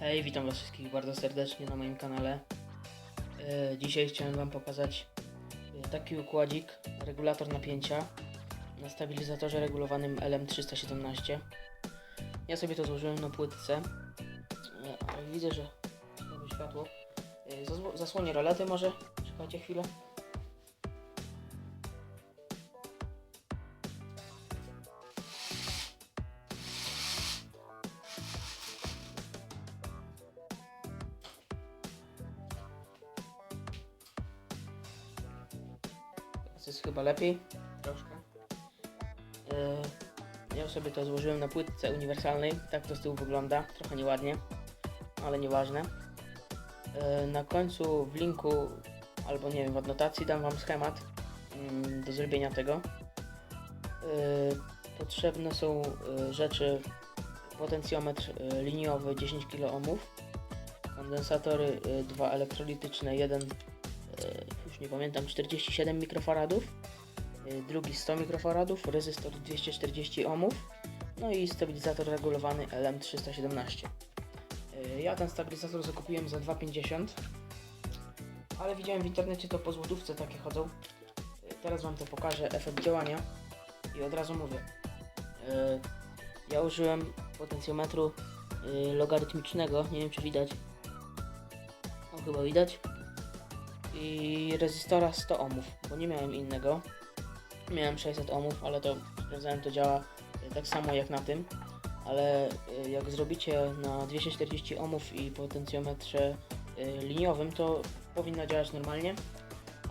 Hej, witam was wszystkich bardzo serdecznie na moim kanale. E, dzisiaj chciałem wam pokazać e, taki układzik, regulator napięcia na stabilizatorze regulowanym LM317. Ja sobie to złożyłem na płytce, e, widzę, że światło. Zasłonię rolety może, czekajcie chwilę. Jest chyba lepiej, troszkę. E, ja sobie to złożyłem na płytce uniwersalnej, tak to z tyłu wygląda, trochę nieładnie, ale nieważne. E, na końcu w linku, albo nie wiem, w adnotacji dam Wam schemat mm, do zrobienia tego. E, potrzebne są rzeczy, potencjometr liniowy 10 kΩ, kondensatory e, dwa elektrolityczne, jeden e, nie pamiętam, 47 mikrofaradów, y, drugi 100 mikrofaradów, rezystor 240 ohmów, no i stabilizator regulowany LM317. Y, Ja ten stabilizator zakupiłem za 2,50, ale widziałem w internecie to po złotówce takie chodzą. Y, Teraz Wam to pokażę, efekt działania i od razu mówię. Ja użyłem potencjometru logarytmicznego, nie wiem czy widać. O, chyba widać i rezystora 100 ohmów, bo nie miałem innego. Miałem 600 ohmów, ale to sprawdzałem, to działa y, tak samo jak na tym. Ale y, jak zrobicie na 240 ohmów i potencjometrze y, liniowym, to powinno działać normalnie.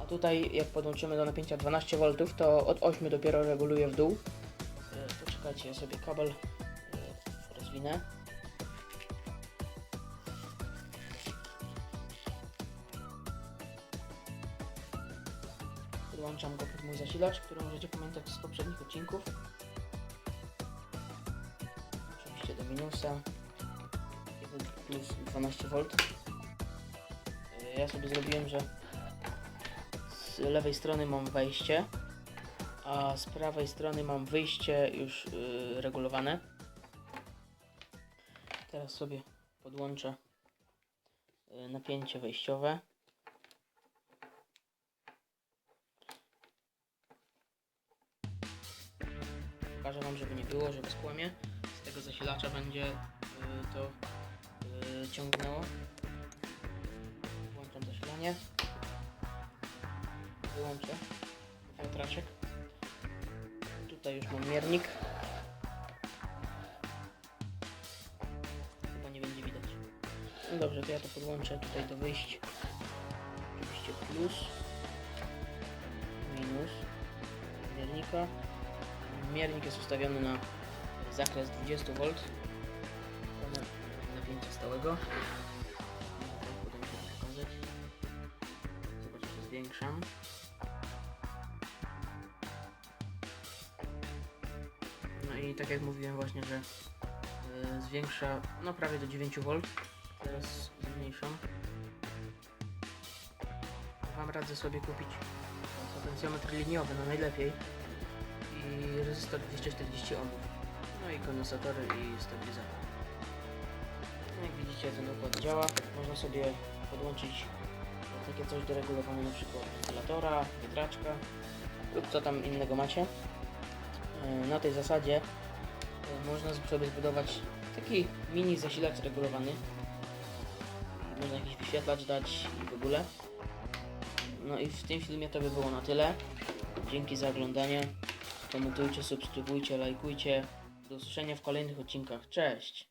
A tutaj jak podłączymy do napięcia 12 V, to od 8 dopiero reguluje w dół. Poczekajcie, ja sobie kabel rozwinę. Podłączam go pod mój zasilacz, który możecie pamiętać z poprzednich odcinków. Oczywiście do minusa. 1 plus 12V. Ja sobie zrobiłem, że z lewej strony mam wejście, a z prawej strony mam wyjście już yy, regulowane. Teraz sobie podłączę yy, napięcie wejściowe. Pokażę Wam, żeby nie było, że skłamie. Z tego zasilacza będzie y, to y, ciągnęło. Włączam zasilanie. Wyłączę wiatraczek. Tutaj już mam miernik. Chyba nie będzie widać. No dobrze, to ja to podłączę tutaj do wyjść. Oczywiście plus, minus miernika. Miernik jest ustawiony na zakres 20 V. Mamy napięcie stałego. Potem się. Zobaczcie, zwiększam. No i tak jak mówiłem właśnie, że y, zwiększa no prawie do 9 V. Teraz zmniejszam. Wam radzę sobie kupić potencjometr liniowy, no najlepiej i rezystor 240 ohmów. No i kondensatory i stabilizator. No jak widzicie ten układ działa. Można sobie podłączyć takie coś do regulowania na przykład wentylatora, wiatraczka lub co tam innego macie. E, Na tej zasadzie e, można sobie zbudować taki mini zasilacz regulowany. Można jakiś wyświetlacz dać i w ogóle. No i w tym filmie to by było na tyle. Dzięki za oglądanie. Komentujcie, subskrybujcie, lajkujcie. Do usłyszenia w kolejnych odcinkach. Cześć!